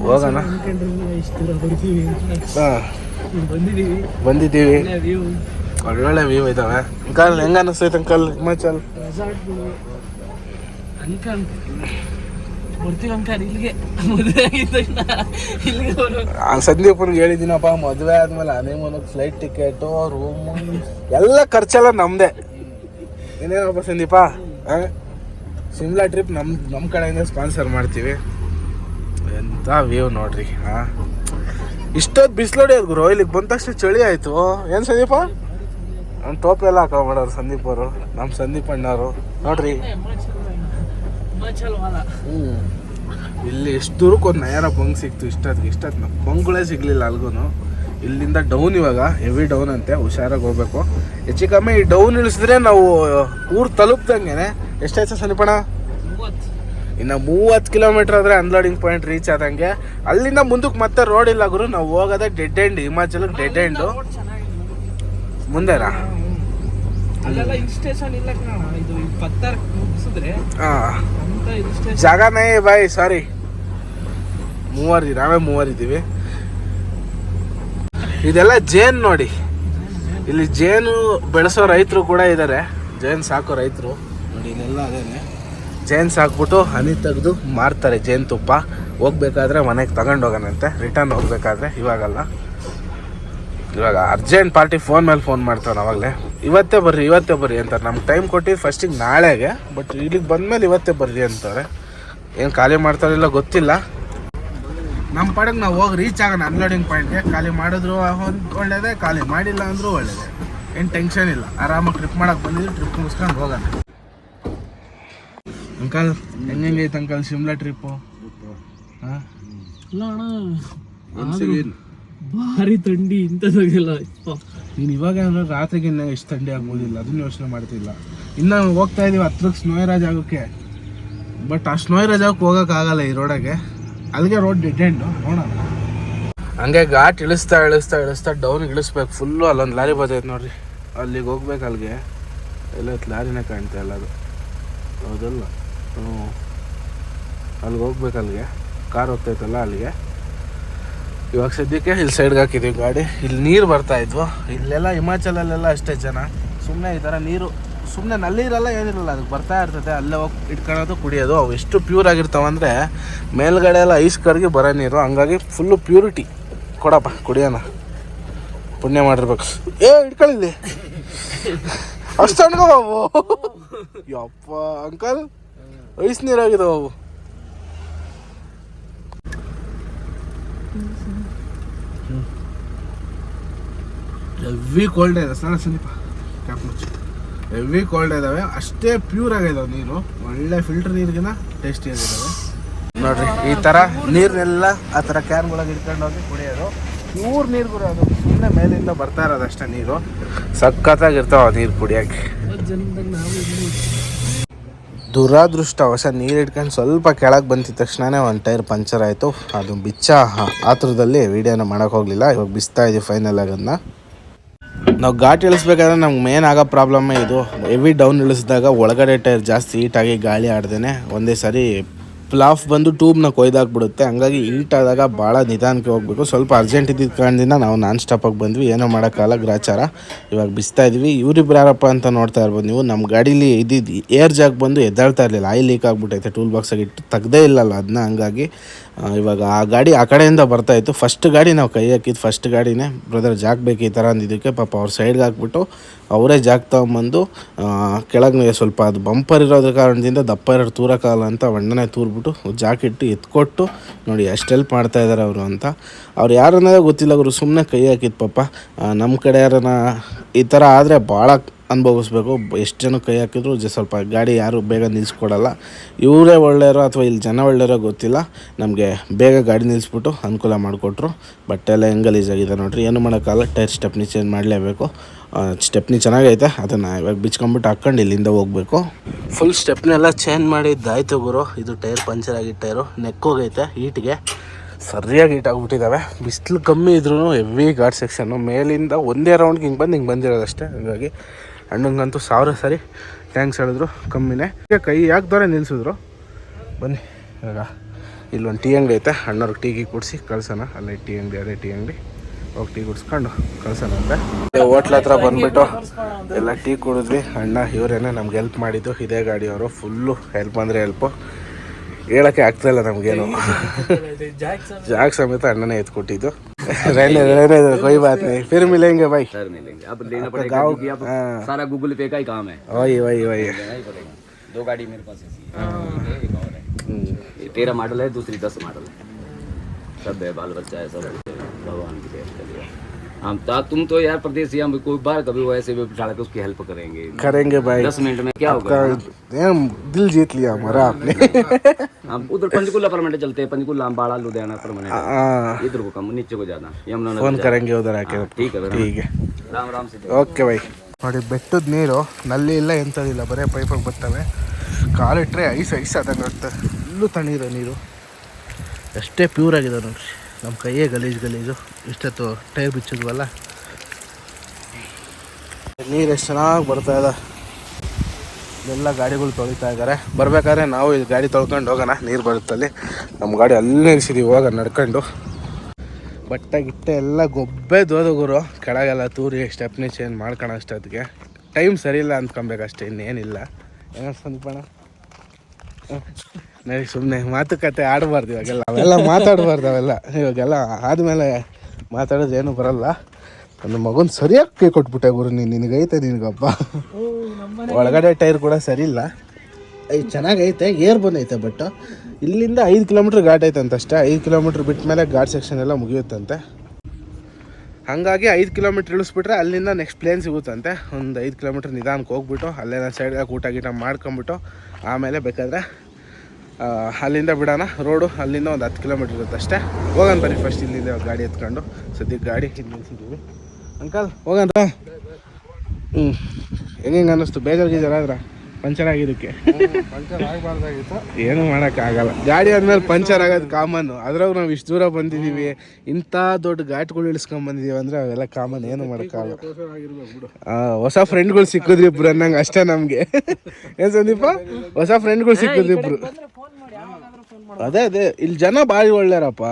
ಹೋಗೋಣ. ಬಂದಿದ್ದೀವಿ. ಒಳ್ಳೊಳ್ಳೆ ವ್ಯೂ ಇದಾವೆ. ಅಂಕಲ್ ಹೆಂಗ ಅನಿಸ್ತೈತೆ ಅಂಕಲ್ ಹಿಮಾಚಲ್. ಬರ್ತೀವಿ ಹೇಳಿದ್ದೀನಪ್ಪ, ಮದುವೆ ಆದ್ಮೇಲೆ ಹನಿಮೂನಕ್ಕೆ ಫ್ಲೈಟ್ ಟಿಕೆಟು ರೂಮು ಎಲ್ಲ ಖರ್ಚೆಲ್ಲ ನಮ್ಮದೇ ಇನ್ನೇನಪ್ಪ ಸಂದೀಪ? ಶಿಮ್ಲಾ ಟ್ರಿಪ್ ನಮ್ಮ ನಮ್ಮ ಕಡೆಯಿಂದ ಸ್ಪಾನ್ಸರ್ ಮಾಡ್ತೀವಿ. ಎಂಥ ವ್ಯೂ ನೋಡ್ರಿ ಹಾಂ ಇಷ್ಟೊತ್ತು ಬಿಸಿಲೋಡಿ ಅದು ಗುರು, ಇಲ್ಲಿಗೆ ಬಂದ ತಕ್ಷಣ ಚಳಿ ಆಯಿತು. ಏನು ಸಂದೀಪ? ನಮ್ಮ ಟೋಪಿ ಎಲ್ಲ ಮಾಡೋರು ಸಂದೀಪ್ ಅವರು ನಮ್ಮ ಸಂದೀಪ್ ಅಣ್ಣವರು ನೋಡ್ರಿ. ವಾಲ ಇಲ್ಲಿ ಎಷ್ಟು ದೂರಕ್ಕೆ ಒಂದು ನಯಾರ ಬಂಗ್ ಸಿಕ್ತು ಇಷ್ಟೊತ್ತಿಗೆ ಇಷ್ಟೊತ್ತು ನಮ್ಮ ಬಂಗ್ಗಳೇ ಸಿಗ್ಲಿಲ್ಲ ಅಲ್ಗೂ ಇಲ್ಲಿಂದ ಡೌನ್ ಇವಾಗ ಹೆವಿ ಡೌನ್ ಅಂತೆ ಹುಷಾರಾಗಿ ಹೋಗ್ಬೇಕು. ಹೆಚ್ಚು ಕಮ್ಮಿ ಈ ಡೌನ್ ಇಳಿಸಿದ್ರೆ ನಾವು ಊರು ತಲುಪ್ದಂಗೆ ಎಷ್ಟಾಯ್ತು ಸನಿಪಣ ಇನ್ನು ಮೂವತ್ತು ಕಿಲೋಮೀಟರ್ ಆದರೆ ಅನ್ಲೋಡಿಂಗ್ ಪಾಯಿಂಟ್ ರೀಚ್ ಆದಂಗೆ. ಅಲ್ಲಿಂದ ಮುಂದಕ್ಕೆ ಮತ್ತೆ ರೋಡ್ ಇಲ್ಲ ಗುರು ನಾವು ಹೋಗೋದೇ ಡೆಡ್ ಎಂಡ್ ಹಿಮಾಚಲಕ್ಕೆ ಡೆಡ್ ಎಂಡು ಮುಂದೆನಾ? ಹಾಂ. ಜಾಗನೇ ಬಾಯ್ ಸಾರಿ ಮೂವರ್ ನಾವೇ ಮೂವರ್ ಇದ್ದೀವಿ ಇದೆಲ್ಲ ಜೇನ್ ನೋಡಿ. ಇಲ್ಲಿ ಜೇನು ಬೆಳೆಸೋ ರೈತರು ಕೂಡ ಇದ್ದಾರೆ ಜೇನ್ ಸಾಕೋ ರೈತರು. ನೋಡಿ, ಇಲ್ಲೆಲ್ಲ ಅದೇನೆ. ಜೇನ್ ಸಾಕ್ಬಿಟ್ಟು ಹನಿ ತೆಗೆದು ಮಾರ್ತಾರೆ ಜೇನು ತುಪ್ಪ. ಹೋಗ್ಬೇಕಾದ್ರೆ ಮನೆಗೆ ತಗೊಂಡು ಹೋಗೋಣಂತೆ. ರಿಟರ್ನ್ ಹೋಗ್ಬೇಕಾದ್ರೆ, ಇವಾಗಲ್ಲ. ಇವಾಗ ಅರ್ಜೆಂಟ್ ಪಾರ್ಟಿ ಫೋನ್ ಮೇಲೆ ಫೋನ್ ಮಾಡ್ತಾವೆ ಅವಾಗಲೇ. ಇವತ್ತೇ ಬರ್ರಿ ಇವತ್ತೇ ಬರ್ರಿ ಅಂತಾರೆ. ನಮ್ಗೆ ಟೈಮ್ ಕೊಟ್ಟಿದ್ದು ಫಸ್ಟಿಗೆ ನಾಳೆಗೆ ಬಟ್ ಇಲ್ಲಿಗೆ ಬಂದಮೇಲೆ ಇವತ್ತೇ ಬರ್ರಿ ಅಂತಾರೆ. ಏನು ಖಾಲಿ ಮಾಡ್ತಾರಿಲ್ಲ ಗೊತ್ತಿಲ್ಲ. ನಮ್ಮ ಪಾಡಕ್ಕೆ ನಾವು ಹೋಗಿ ರೀಚ್ ಆಗೋಣ ಅನ್ಲೋಡಿಂಗ್ ಪಾಯಿಂಟ್ಗೆ ಖಾಲಿ ಮಾಡಿದ್ರು ಒಳ್ಳೇದೇ ಖಾಲಿ ಮಾಡಿಲ್ಲ ಅಂದರೂ ಒಳ್ಳೇದೇ. ಏನು ಟೆನ್ಷನ್ ಇಲ್ಲ. ಆರಾಮಾಗಿ ಟ್ರಿಪ್ ಮಾಡೋಕೆ ಬಂದಿದ್ರು ಟ್ರಿಪ್ ಮುಗಿಸ್ಕೊಂಡು ಹೋಗೋಣ. ಅಂಕಲ್ ಹೆಂಗೈತೆ ಅಂಕಲ್ ಶಿಮ್ಲಾ ಟ್ರಿಪ್ಪು ಹಾಂ? ಇಲ್ಲ ಅಣ್ಣ. ಭಾರಿ ಥಂಡಿ ಇಂಥದ್ದಾಗೆಲ್ಲ ನೀನು ಇವಾಗ ಅಂದ್ರೆ ರಾತ್ರಿಗೆ ಇನ್ನ ಎಷ್ಟು ಥಂಡಿ ಆಗ್ಬೋದಿಲ್ಲ ಅದನ್ನ ಯೋಚನೆ ಮಾಡ್ತಿಲ್ಲ. ಇನ್ನು ಹೋಗ್ತಾ ಇದೀವಿ ಹತ್ರಕ್ಕೆ ಸ್ನೋಯರಾಜ್ ಆಗೋಕ್ಕೆ ಬಟ್ ಆ ಸ್ನೋಯರಾಜ್ ಹೋಗೋಕ್ಕಾಗಲ್ಲ ಈ ರೋಡಾಗೆ ಅಲ್ಲಿಗೆ ರೋಡ್ ಡೆಡ್ ಎಂಡು ನೋಡೋಣ. ಹಂಗೆ ಘಾಟ್ ಇಳಿಸ್ತಾ ಇಳಿಸ್ತಾ ಇಳಿಸ್ತಾ ಡೌನ್ ಇಳಿಸ್ಬೇಕು ಫುಲ್ಲು ಅಲ್ಲೊಂದು ಲಾರಿ ಬರ್ತೈತೆ ನೋಡ್ರಿ. ಅಲ್ಲಿಗೆ ಹೋಗ್ಬೇಕು ಅಲ್ಲಿಗೆ ಎಲ್ಲ ಲಾರಿನೇ ಕಾಣ್ತಾ ಇಲ್ಲ ಅದು. ಹೌದಲ್ಲ? ಹ್ಞೂ ಅಲ್ಲಿಗೆ ಹೋಗ್ಬೇಕು ಅಲ್ಲಿಗೆ ಕಾರ್ ಹೋಗ್ತೈತಲ್ಲ ಅಲ್ಲಿಗೆ? ಇವಾಗ ಸದ್ಯಕ್ಕೆ ಇಲ್ಲಿ ಸೈಡ್ಗೆ ಹಾಕಿದ್ದೀವಿ ಗಾಡಿ. ಇಲ್ಲಿ ನೀರು ಬರ್ತಾ ಇದ್ವು. ಇಲ್ಲೆಲ್ಲ ಹಿಮಾಚಲಲ್ಲೆಲ್ಲ ಅಷ್ಟೇ ಜನ. ಸುಮ್ಮನೆ ಈ ಥರ ನೀರು ಸುಮ್ಮನೆ ನಲ್ಲಿರಲ್ಲ, ಏನಿರಲ್ಲ. ಅದಕ್ಕೆ ಬರ್ತಾ ಇರ್ತದೆ. ಅಲ್ಲೇ ಹೋಗಿ ಇಟ್ಕೊಳ್ಳೋದು ಕುಡಿಯೋದು. ಅವು ಎಷ್ಟು ಪ್ಯೂರ್ ಆಗಿರ್ತಾವಂದರೆ ಮೇಲ್ಗಡೆ ಎಲ್ಲ ಐಸ್ ಕರ್ಗಿ ಬರೋ ನೀರು. ಹಂಗಾಗಿ ಫುಲ್ಲು ಪ್ಯೂರಿಟಿ ಕೊಡಪ್ಪ, ಕುಡಿಯೋಣ. ಪುಣ್ಯ ಮಾಡಿರ್ಬೇಕು. ಏ ಇಟ್ಕೊಳ್ಳಿ ಅಷ್ಟು ಅವು. ಯಪ್ಪ, ಅಂಕಲ್. ಐಸ್ ನೀರಾಗಿದಾವ ಅವು ಹೆವಿ ಕೋಲ್ಡ್ ಇದೆ. ಸ್ನಾನ ಸ್ವಲ್ಪ ಕ್ಯಾಪ್ ಮುಚ್ಚಿ. ಹೆವಿ ಕೋಲ್ಡ್ ಇದಾವೆ. ಅಷ್ಟೇ ಪ್ಯೂರ್ ಆಗಿದಾವೆ ನೀರು. ಒಳ್ಳೆ ಫಿಲ್ಟರ್ ನೀರಿಗಿನ ಟೇಸ್ಟಿ ಆಗಿದಾವೆ. ನೋಡ್ರಿ, ಈ ಥರ ನೀರನ್ನೆಲ್ಲ ಆ ಥರ ಕ್ಯಾನ್ಗಳಿಗೆ ಇಟ್ಕೊಂಡು ಹೋಗಿ ಕುಡಿಯೋದು. ಪ್ಯೂರ್ ನೀರು ಕುಡಿಯೋದು ಸುಮ್ಮನೆ ಮೇಲಿಂದ ಬರ್ತಾ ಇರೋದು ಅಷ್ಟೇ ನೀರು. ಸಖತ್ತಾಗಿರ್ತಾವ ನೀರು ಕುಡಿಯಕ್ಕೆ. ದುರಾದೃಷ್ಟವಶ ನೀರು ಇಟ್ಕೊಂಡು ಸ್ವಲ್ಪ ಕೆಳಗೆ ಬಂದಿದ ತಕ್ಷಣನೇ ಒಂದು ಟೈರ್ ಪಂಚರ್ ಆಯಿತು. ಅದು ಬಿಚ್ಚ. ಆತುರದಲ್ಲಿ ವೀಡಿಯೋನ ಮಾಡೋಕೆ ಹೋಗಲಿಲ್ಲ. ಇವಾಗ ಬಿಸ್ತಾ ಇದೆ ಫೈನಲ್ ಅದನ್ನು ನಾವು ಘಾಟ್ ಇಳಿಸ್ಬೇಕಾದ್ರೆ ನಮ್ಗೆ ಮೇನ್ ಆಗೋ ಪ್ರಾಬ್ಲಮ್ಮೇ ಇದು. ಹೆವಿ ಡೌನ್ ಇಳಿಸಿದಾಗ ಒಳಗಡೆ ಟೈರ್ ಜಾಸ್ತಿ ಹೀಟಾಗಿ ಗಾಳಿ ಆಡ್ದೇನೆ ಒಂದೇ ಸಾರಿ ಪ್ಲಾಫ್ ಬಂದು ಟ್ಯೂಬ್ನ ಕೊಯ್ದಾಕ್ಬಿಡುತ್ತೆ. ಹಂಗಾಗಿ ಹೀಟ್ ಆದಾಗ ಭಾಳ ನಿಧಾನಕ್ಕೆ ಹೋಗಬೇಕು. ಸ್ವಲ್ಪ ಅರ್ಜೆಂಟ್ ಇದ್ದಿದ್ದ ಕಾರಣದಿಂದ ನಾವು ನಾನ್ ಸ್ಟಾಪಾಗಿ ಬಂದ್ವಿ. ಏನೋ ಮಾಡೋಕ್ಕಲ್ಲ ಗ್ರಾಚಾರ. ಇವಾಗ ಬಿಸ್ತಾ ಇದ್ವಿ. ಇವರಿಬ್ರು ಯಾರಪ್ಪ ಅಂತ ನೋಡ್ತಾ ಇರ್ಬೋದು ನೀವು. ನಮ್ಮ ಗಾಡೀಲಿ ಇದ್ದಿದ್ದು ಏರ್ ಜಾಗ್ ಬಂದು ಎದ್ದಾಳ್ತಾ ಇರಲಿಲ್ಲ. ಆಯಿಲ್ ಲೀಕ್ ಆಗಿಬಿಟ್ಟೈತೆ ಟೂಲ್ ಬಾಕ್ಸಾಗಿ ಇಟ್ಟು ತೆಗ್ದೇ ಇಲ್ಲಲ್ಲ ಅದನ್ನ ಹಂಗಾಗಿ ಇವಾಗ ಆ ಗಾಡಿ ಆ ಕಡೆಯಿಂದ ಬರ್ತಾ ಇತ್ತು. ಫಸ್ಟ್ ಗಾಡಿ ನಾವು ಕೈ ಹಾಕಿದ್ದು ಫಸ್ಟ್ ಗಾಡಿನೇ. ಬ್ರದರ್ ಜಾಕ್ ಬೇಕು ಈ ಥರ ಅಂದಿದ್ದಕ್ಕೆ. ಪಾಪ ಅವ್ರ ಸೈಡ್ಗೆ ಹಾಕ್ಬಿಟ್ಟು ಅವರೇ ಜಾಕ್ ತೊಗೊಂಬಂದು ಕೆಳಗೆ ಸ್ವಲ್ಪ ಅದು ಬಂಪರ್ ಇರೋದ್ರ ಕಾರಣದಿಂದ ದಪ್ಪ ಇರೋರು ತೂರಕ್ಕಾಗಲ್ಲ ಅಂತ ಒಣ್ಣನೆ ತೂರ್ಬಿಟ್ಟು ಜಾಕ್ ಜಾಕೆಟ್ ಎತ್ಕೊಟ್ಟು ನೋಡಿ ಅಷ್ಟು ಹೆಲ್ಪ್ ಮಾಡ್ತಾ ಇದ್ದಾರೆ ಅವರು ಅಂತ. ಅವ್ರು ಯಾರು ಅನ್ನೋದೇ ಗೊತ್ತಿಲ್ಲ ಅವರು ಸುಮ್ಮನೆ ಕೈ ಹಾಕಿದ್ದು ಪಾಪ. ನಮ್ಮ ಕಡೆ ಯಾರನ್ನ ಈ ಥರ ಆದರೆ ಭಾಳ ಅನುಭವಿಸ್ಬೇಕು. ಎಷ್ಟು ಜನ ಕೈ ಹಾಕಿದ್ರು ಜ, ಸ್ವಲ್ಪ ಗಾಡಿ ಯಾರು ಬೇಗ ನಿಲ್ಲಿಸ್ಕೊಡಲ್ಲ ಇವರೇ ಒಳ್ಳೆಯರೋ ಅಥವಾ ಇಲ್ಲಿ ಜನ ಒಳ್ಳೆಯರೋ ಗೊತ್ತಿಲ್ಲ. ನಮಗೆ ಬೇಗ ಗಾಡಿ ನಿಲ್ಲಿಸ್ಬಿಟ್ಟು ಅನುಕೂಲ ಮಾಡಿಕೊಟ್ರು. ಬಟ್ಟೆ ಎಲ್ಲ ಹೆಂಗೆ ಗಲೀಜಾಗಿದೆ ನೋಡ್ರಿ. ಏನು ಮಾಡೋಕ್ಕಾಗಲ್ಲ, ಟೈರ್ ಸ್ಟೆಪ್ನಿ ಚೇಂಜ್ ಮಾಡಲೇಬೇಕು. ಸ್ಟೆಪ್ನಿ ಚೆನ್ನಾಗೈತೆ. ಅದನ್ನು ಇವಾಗ ಬಿಚ್ಕೊಂಬಿಟ್ಟು ಹಾಕ್ಕೊಂಡು ಇಲ್ಲಿಂದ ಹೋಗಬೇಕು. ಫುಲ್ ಸ್ಟೆಪ್ನೆಲ್ಲ ಚೇಂಜ್ ಮಾಡಿದ್ದಾಯ್ತು ಗುರು. ಇದು ಟೈರ್ ಪಂಚರ್ ಆಗಿ ಟೈರು. ನೆಕ್ ಹೋಗೈತೆ ಹೀಟ್ಗೆ. ಸರಿಯಾಗಿ ಹೀಟ್ ಆಗಿಬಿಟ್ಟಿದ್ದಾವೆ ಬಿಸಿಲು ಕಮ್ಮಿ ಇದ್ರೂ ಹೆವಿ ಗಾಡ್ ಸೆಕ್ಷನ್ನು ಮೇಲಿಂದ ಒಂದೇ ರೌಂಡ್ಗೆ ಹಿಂಗೆ ಬಂದು ಹಿಂಗೆ ಬಂದಿರೋದಷ್ಟೇ. ಹಂಗಾಗಿ ಅಣ್ಣಂಗಂತೂ ಸಾವಿರ ಸರಿ. ಟ್ಯಾಂಕ್ಸ್ ಹೇಳಿದ್ರು. ಕಮ್ಮಿನೇ. ಈಗ ಕೈ ಯಾಕೆ ನಿಲ್ಲಿಸಿದ್ರು ಬನ್ನಿ. ಇವಾಗ ಇಲ್ಲೊಂದು ಟೀ ಅಂಗಡಿ ಐತೆ. ಅಣ್ಣವ್ರಿಗೆ ಟೀ ಗೀ ಕೊಡಿಸಿ ಕಳ್ಸೋಣ. ಅಲ್ಲೇ ಟೀ ಅಂಗಡಿ, ಅದೇ ಟೀ ಅಂಗಡಿ. ಹೋಗಿ ಟೀ ಕುಡಿಸ್ಕೊಂಡು ಕಳ್ಸೋಣ ಅಂತ ಹೋಟ್ಲ ಹತ್ರ ಬಂದ್ಬಿಟ್ಟು ಎಲ್ಲ ಟೀ ಕುಡಿದ್ವಿ ಅಣ್ಣ ಇವರೇನೆ ನಮ್ಗೆ ಹೆಲ್ಪ್ ಮಾಡಿದ್ದು ಇದೇ ಗಾಡಿಯವರು ಫುಲ್ಲು ಹೆಲ್ಪ್ ಅಂದರೆ ಹೆಲ್ಪು ಹೇಳೋಕ್ಕೆ ಆಗ್ತಾಯಿಲ್ಲ ನಮಗೇನು ಜಾಕ್ ಸರ್ ಜಾಗ ಸಮೇತ ಅಣ್ಣನೇ ಎತ್ಕೊಟ್ಟಿದ್ದು रहने रहने दो कोई बात नहीं फिर मिलेंगे भाई सर मिलेंगे अब लेना पड़ेगा गाँव क्योंकि अब हाँ। सारा गूगल पे का ही काम है वही वही वही लेना ही पड़ेगा दो गाड़ी मेरे पास ऐसी है एक है, एक और है ये तेरह मॉडल है दूसरी दस मॉडल है सब है बाल बच्चा है सब कुछ है भगवान की देख करिए हम ता तुम तो यार प्रदेश हम कोई बार कभी वो ऐसे भी बिठा के उसकी हेल्प करेंगे करेंगे भाई दस मिनट में क्या होगा आपका ये दिल जीत लिया हमारा आपने हम उधर पंचकुला परमानेंट चलते हैं पंचकुला बाड़ा लुधियाना परमानेंट हाँ, इधर को कम नीचे को जाना यमुना फोन नदी करेंगे उधर आके हाँ, ठीक है ठीक है राम राम से ಓಕೆ ಬೈ ನೋಡಿ ಬೆಟ್ಟದ ನೀರು ನಲ್ಲಿ ಇಲ್ಲ ಎಂಥದಿಲ್ಲ ಬರೀ ಪೈಪಾಗಿ ಬರ್ತವೆ ಕಾಲಿಟ್ರೆ ಐಸ್ ಐಸ್ ಆದಂಗೆ ಆಗ್ತದೆ ಇಲ್ಲೂ ತಣ್ಣೀರ ನೀರು ಎಷ್ಟೇ ಪ್ಯೂರ್ ಆಗಿದೆ ನೋಡ್ರಿ ನಮ್ಮ ಕೈಯೇ ಗಲೀಜು ಗಲೀಜು. ಇಷ್ಟೊತ್ತು ಟೈರ್ ಬಿಚ್ಚಿದ್ವಲ್ಲ? ನೀರು ಎಷ್ಟು ಚೆನ್ನಾಗಿ ಬರ್ತಾ ಇದೆ. ಎಲ್ಲ ಗಾಡಿಗಳು ತೊಳಿತಾ ಇದ್ದಾರೆ ಬರ್ಬೇಕಾದ್ರೆ ನಾವು ಈ ಗಾಡಿ ತೊಳ್ಕೊಂಡು ಹೋಗೋಣ. ನೀರು ಬರುತ್ತಲ್ಲಿ. ನಮ್ಮ ಗಾಡಿ ಅಲ್ಲೇ ನಿಲ್ಸಿದೀವಿ ಹೋಗ ನಡ್ಕೊಂಡು. ಬಟ್ಟೆ ಗಿಟ್ಟೆ ಎಲ್ಲ ಗೊಬ್ಬೆ ದೋದಗುರು ಕೆಳಗೆಲ್ಲ ತೂರಿ, ಸ್ಟೆಪ್ನಿ ಚೇಂಜ್ ಮಾಡ್ಕೊಳ ಅಷ್ಟೊತ್ತಿಗೆ ಟೈಮ್ ಸರಿ ಇಲ್ಲ ಅಂದ್ಕೊಬೇಕಷ್ಟೇ, ಇನ್ನೇನಿಲ್ಲ. ಏನೋ ಸಂದೀಪಣ್ಣ ಸುಮ್ಮನೆ ಮಾತುಕತೆ ಆಡಬಾರ್ದು ಇವಾಗೆಲ್ಲ. ಅವೆಲ್ಲ ಮಾತಾಡಬಾರ್ದು ಅವೆಲ್ಲ. ಇವಾಗೆಲ್ಲ ಆದಮೇಲೆ ಮಾತಾಡೋದು ಏನು ಬರಲ್ಲ. ನನ್ನ ಮಗನ ಸರಿಯಾಗಿ ಕೈ ಕೊಟ್ಬಿಟ್ಟೆ ಗುರು ನೀನು ನಿನಗೈತೆ ನಿನಗಪ್ಪ. ಒಳಗಡೆ ಟೈರ್ ಕೂಡ ಸರಿ ಇಲ್ಲ ಐ ಚೆನ್ನಾಗೈತೆ ಏರ್ ಬಂದೈತೆ ಬಟ್ ಇಲ್ಲಿಂದ ಐದು ಕಿಲೋಮೀಟ್ರ್ ಘಾಟ್ ಐತಂತೆ ಅಷ್ಟೇ ಐದು ಕಿಲೋಮೀಟ್ರ್ ಬಿಟ್ಟ ಮೇಲೆ ಘಾಟ್ ಸೆಕ್ಷನ್ ಎಲ್ಲ ಮುಗಿಯುತ್ತಂತೆ. ಹಾಗಾಗಿ ಐದು ಕಿಲೋಮೀಟ್ರ್ ಇಳಿಸ್ಬಿಟ್ರೆ ಅಲ್ಲಿಂದ ನೆಕ್ಸ್ಟ್ ಪ್ಲೇನ್ ಸಿಗುತ್ತಂತೆ. ಒಂದು ಐದು ಕಿಲೋಮೀಟ್ರ್ ನಿಧಾನಕ್ಕೆ ಹೋಗ್ಬಿಟ್ಟು ಅಲ್ಲೇ ನಾನು ಸೈಡ್ಗೆ ಊಟ ಗೀಟ ಮಾಡ್ಕೊಂಬಿಟ್ಟು ಆಮೇಲೆ ಬೇಕಾದ್ರೆ ಅಲ್ಲಿಂದ ಬಿಡೋಣ. ರೋಡು ಅಲ್ಲಿಂದ ಒಂದು ಹತ್ತು ಕಿಲೋಮೀಟ್ರ್ ಇರುತ್ತೆ ಅಷ್ಟೇ. ಹೋಗೋಣ ಬನ್ನಿ ಫಸ್ಟ್ ಇಲ್ಲಿಂದ ಗಾಡಿ ಎತ್ಕೊಂಡು. ಸದ್ಯಕ್ಕೆ ಗಾಡಿ ಇಲ್ಲಿ ನಿಲ್ಸಿದ್ದೀವಿ. ಅಂಕಲ್ ಹೋಗೋಣ ಹ್ಞೂ ಹೆಂಗೆ ಅನ್ನಿಸ್ತು? ಬೇಜಾರಾಗಿದ್ದಾರ ಪಂಚರ್ ಆಗಿದ್ದಕ್ಕೆ. ಏನು ಮಾಡೋಕ್ಕಾಗಲ್ಲ ಗಾಡಿ ಆದ್ಮೇಲೆ ಪಂಚರ್ ಆಗೋದು ಕಾಮನ್ ಅದ್ರಾಗ ನಾವು ಇಷ್ಟು ದೂರ ಬಂದಿದ್ದೀವಿ ಇಂಥ ದೊಡ್ಡ ಘಾಟ್ಗಳು ಇಳಿಸ್ಕೊಂಡ್ ಬಂದಿದ್ದೀವಿ ಅಂದ್ರೆ ಅವೆಲ್ಲ ಕಾಮನ್ ಏನು ಮಾಡೋಕ್ಕಾಗಲ್ಲ ಹೊಸ ಫ್ರೆಂಡ್ಗಳು ಸಿಕ್ಕಿದ್ರಿ ಇಬ್ರು ಅನ್ನಂಗೆ ಅಷ್ಟೇ ನಮಗೆ. ಏನು ಸಂದೀಪ? ಹೊಸ ಫ್ರೆಂಡ್ಗಳು ಸಿಕ್ಕಿದ್ರಿ ಇಬ್ರು. ಅದೇ ಅದೇ. ಇಲ್ಲಿ ಜನ ಭಾರಿ ಒಳ್ಳೆಯರಪ್ಪ.